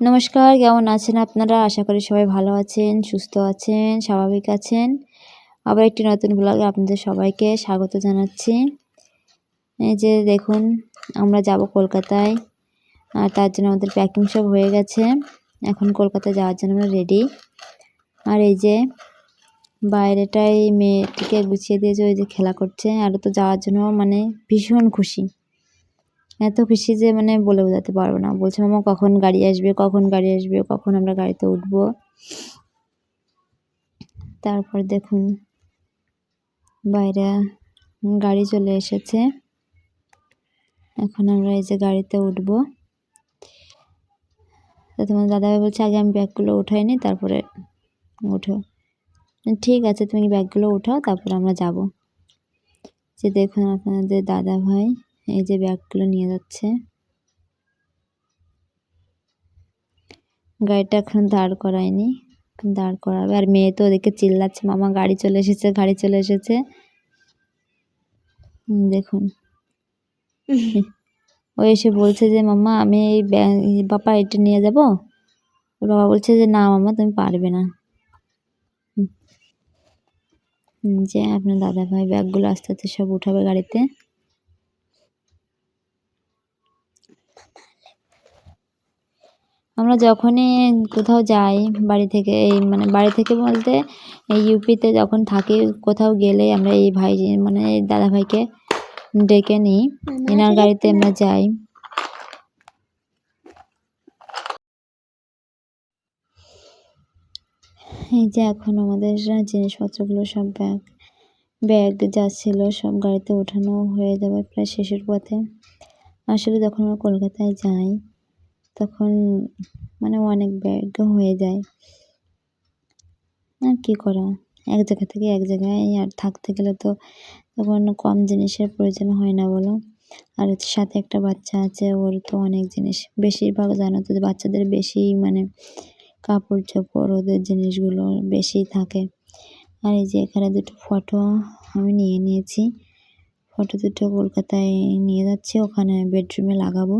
নমস্কার, কেমন আছেন আপনারা? আশা করি সবাই ভালো আছেন, সুস্থ আছেন, স্বাভাবিক আছেন। আবার একটি নতুন ব্লগে আপনাদের সবাইকে স্বাগত জানাচ্ছি। এই যে দেখুন, আমরা যাব কলকাতায়। আর তার জন্য আমাদের প্যাকিং সব হয়ে গেছে। এখন কলকাতা যাওয়ার জন্য আমরা রেডি আর এই যে বাইরেটাই মেয়েটিকে গুছিয়ে দিয়েছে ওই যে খেলা করছে, আর তো যাওয়ার জন্য মানে ভীষণ খুশি। এত খুশি যে মানে বলে বোঝাতে পারব না। বলছে, মামা, কখন গাড়ি আসবে? কখন গাড়ি আসবে? কখন আমরা গাড়িতে উঠব? তারপর দেখুন, বাইরে গাড়ি চলে এসেছে। এখন আমরা এই যে গাড়িতে উঠব। তোমার দাদাভাই বলছে, আগে আমি ব্যাগগুলো উঠাই নি, তারপরে উঠো। ঠিক আছে, তুমি ব্যাগগুলো উঠাও, তারপরে আমরা যাব। যে দেখুন আপনাদের দাদা ভাই এই যে ব্যাগগুলো নিয়ে যাচ্ছে। গাড়িটা এখন দাঁড় করায়নি দাঁড় করাবে। আর মেয়ে তো ওদিকে চিল্লাচ্ছে মামা গাড়ি চলে এসেছে গাড়ি চলে এসেছে। দেখুন। ও এসে বলছে যে মামা আমি এই বাপা এটা নিয়ে যাব। বাবা বলছে যে না মামা তুমি পারবে না। যে আপনার দাদা ভাই ব্যাগগুলো আস্তে আস্তে সব উঠাবে গাড়িতে। আমরা যখনই কোথাও যাই বাড়ি থেকে এই মানে বাড়ি থেকে বলতে এই ইউপিতে যখন থাকি কোথাও গেলে আমরা এই ভাই মানে এই দাদা ভাইকে ডেকে নিই। এনার গাড়িতে আমরা যাই। এই যে এখন আমাদের জিনিসপত্রগুলো সব ব্যাগ ব্যাগ যা ছিল সব গাড়িতে ওঠানো হয়ে যাবে প্রায় শেষের পথে। আসলে যখন আমরা কলকাতায় যাই তখন মানে অনেক ব্যাগ হয়ে যায়। আর কী করা? এক জায়গা থেকে এক জায়গায় আর থাকতে গেলে তো তখন কম জিনিসের প্রয়োজন হয় না বলো? আর সাথে একটা বাচ্চা আছে, ওর তো অনেক জিনিস। বেশিরভাগ জানো তো বাচ্চাদের বেশি মানে কাপড় চোপড় ওদের জিনিসগুলো বেশি থাকে। আর এই যে এখানে দুটো ফটো আমি নিয়ে নিয়েছি। ফটো দুটো কলকাতায় নিয়ে যাচ্ছি, ওখানে বেডরুমে লাগাবো।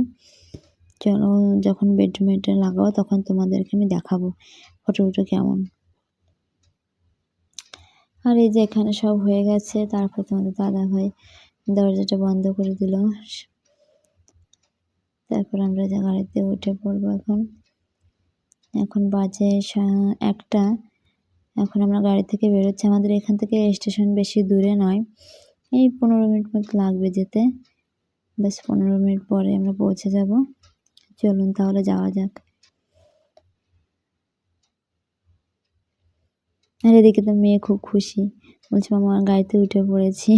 চলো, যখন বেডরুমে এটা লাগাবো তখন তোমাদেরকে আমি দেখাবো ফটো ফটো কেমন। আর এই যে এখানে সব হয়ে গেছে, তারপর তোমাদের দাদা ভাই দরজাটা বন্ধ করে দিল। তারপর আমরা যে গাড়িতে উঠে পড়ব এখন। এখন বাজে একটা। এখন আমরা গাড়ি থেকে বেরোচ্ছি। আমাদের এখান থেকে স্টেশন বেশি দূরে নয়। এই পনেরো মিনিট মতো লাগবে যেতে। বেশ পনেরো মিনিট পরে আমরা পৌঁছে যাব। চলুন তাহলে যাওয়া যাক। আর এদিকে তো মেয়ে খুব খুশি। বলছে, মামা গাড়িতে উঠে পড়েছি।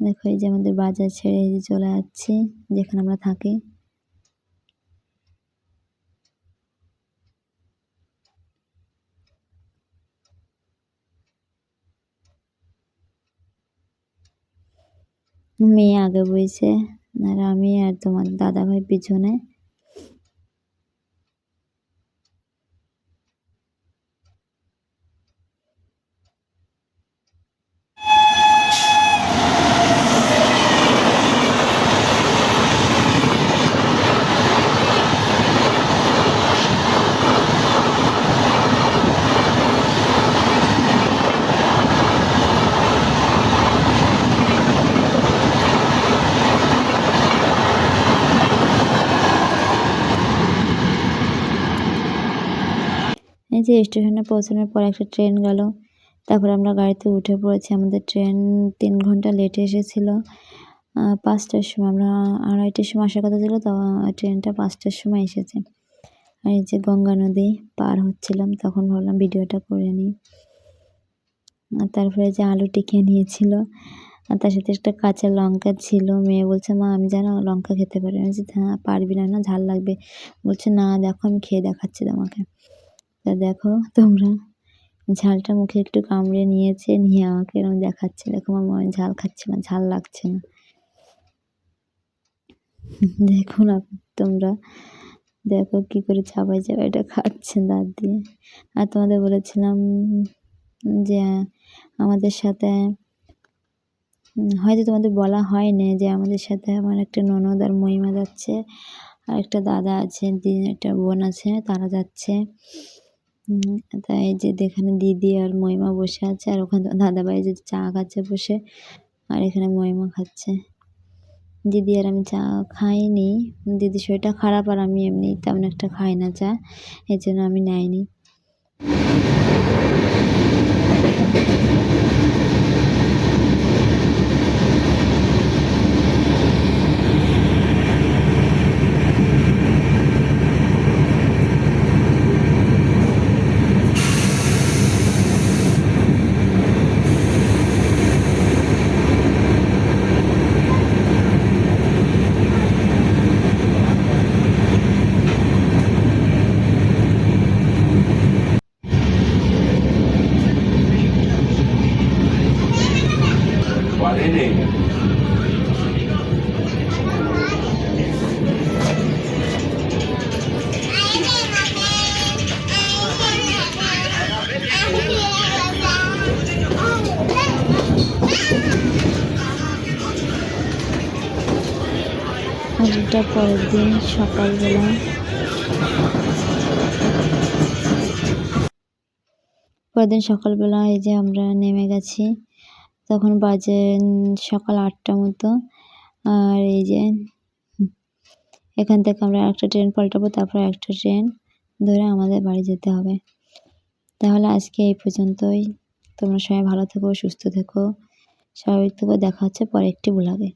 দেখো, এই যে আমাদের বাজার ছেড়ে চলে যাচ্ছি, যেখানে আমরা থাকি। মেয়ে আগে বইছে আর আমি আর তোমার দাদাভাই পিছনে এই যে স্টেশনে পৌঁছানোর পর একটা ট্রেন গেল। তারপর আমরা গাড়িতে উঠে পড়েছি। আমাদের ট্রেন তিন ঘণ্টা লেটে এসেছিল। পাঁচটার সময়। আমরা আড়াইটার সময় আসার কথা ছিল তো ট্রেনটা পাঁচটার সময় এসেছে। আর এই যে গঙ্গা নদী পার হচ্ছিলাম, তখন ভাবলাম ভিডিওটা করে নিই। আর তারপরে যে আলু টিকিয়ে নিয়েছিল, আর তার সাথে একটা কাঁচা লঙ্কা ছিল। মেয়ে বলছে, মা, আমি যেন লঙ্কা খেতে পারি। আমি বলছি হ্যাঁ পারবি না না, ঝাল লাগবে। বলছে, না, দেখো, আমি খেয়ে দেখাচ্ছি তোমাকে। তা দেখো তোমরা। ঝালটা মুখে একটু কামড়ে নিয়েছে, নিয়ে আমাকে এরকম দেখাচ্ছে। দেখো আমার আমি ঝাল খাচ্ছে না, ঝাল লাগছে না। দেখো না তোমরা। দেখো কি করে চাপাই এটা খাচ্ছে দাঁত দিয়ে। আর তোমাদের বলেছিলাম যে আমাদের সাথে, হয়তো তোমাদের বলা হয় হয়নি যে আমাদের সাথে আমার একটা ননদ আর মহিমা যাচ্ছে, আর একটা দাদা আছে একটা বোন আছে, তারা যাচ্ছে। তাই যে এখানে দিদি আর মহিমা বসে আছে, আর ওখানে দাদাভাই যে চা খাচ্ছে বসে, আর এখানে মহিমা খাচ্ছে। দিদি আর আমি চা খাইনি। দিদি শরীরটা খারাপ আর আমি এমনি তেমন একটা খাই না চা, এর জন্য আমি নেয়নি আর এটা পরের দিন সকালবেলা। পরের দিন সকালবেলা এই যে আমরা নেমে গেছি। তখন বাজে সকাল আটটা মতো। আর এই যে, এখান থেকে আমরা একটা ট্রেন পাল্টাবো, তারপর একটা ট্রেন ধরে আমাদের বাড়ি যেতে হবে। তাহলে আজকে এই পর্যন্তই। তোমরা সবাই ভালো থেকো, সুস্থ থেকো। স্বাভাবিক থেকো, দেখা হচ্ছে পরে একটি ব্লগে